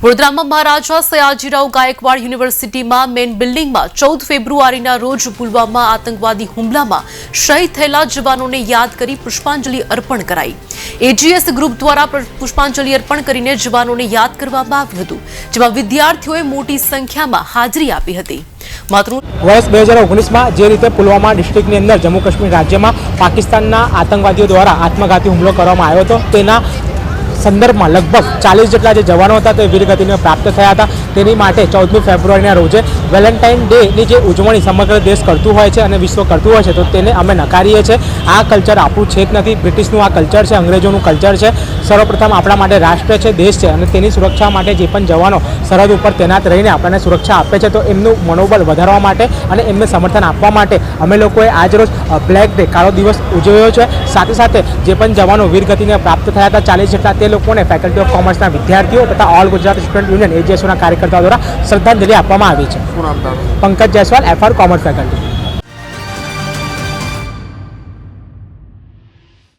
વડોદરામાં મહારાજા સયાજીરાવ ગાયકવાડ યુનિવર્સિટીમાં મેઇન બિલ્ડિંગમાં ચૌદ ફેબ્રુઆરીના રોજ પુલવામા આતંકવાદી હુમલામાં શહીદ થયેલા જવાનોને યાદ કરી પુષ્પાંજલિ અર્પણ કરાઈ. એજીએસ ગ્રુપ દ્વારા પુષ્પાંજલિ અર્પણ કરીને જવાનોને યાદ કરવામાં આવ્યું હતું, જેમાં વિદ્યાર્થીઓએ મોટી સંખ્યામાં હાજરી આપી હતી. માત્ર વર્ષ બે હજાર ઓગણીસમાં જે રીતે પુલવામા ડિસ્ટ્રિક્ટની અંદર જમ્મુ કાશ્મીર રાજ્યમાં પાકિસ્તાનના આતંકવાદીઓ દ્વારા આત્મઘાતી હુમલો કરવામાં આવ્યો હતો, તેના સંદર્ભમાં લગભગ ચાલીસ જેટલા જે જવાનો હતા તે વીરગતિને પ્રાપ્ત થયા હતા. તેની માટે ચૌદમી ફેબ્રુઆરીના રોજે વેલેન્ટાઇન ડેની જે ઉજવણી સમગ્ર દેશ કરતું હોય છે અને વિશ્વ કરતું હોય છે, તો તેને અમે નકારીએ છીએ. આ કલ્ચર આપણું છે જ નથી. બ્રિટિશનું આ કલ્ચર છે, અંગ્રેજોનું કલ્ચર છે. સર્વપ્રથમ આપણા માટે રાષ્ટ્ર છે, દેશ છે અને તેની સુરક્ષા માટે જે પણ જવાનો સરહદ ઉપર તૈનાત રહીને આપણને સુરક્ષા આપે છે, તો એમનું મનોબળ વધારવા માટે અને એમને સમર્થન આપવા માટે અમે લોકોએ આજરોજ બ્લેક ડે, કાળો દિવસ ઉજવ્યો છે. સાથે સાથે જે પણ જવાનો વીરગતિને પ્રાપ્ત થયા હતા, ચાલીસ જેટલા તે લોકોને ફેકલ્ટી ઓફ કોમર્સના વિદ્યાર્થીઓ તથા ઓલ ગુજરાત સ્ટુડન્ટ યુનિયન એજીએસઓના કાર્યકર્તાઓ દ્વારા શ્રદ્ધાંજલિ આપવામાં આવી છે. Pankaj Jaiswal F R commerce faculty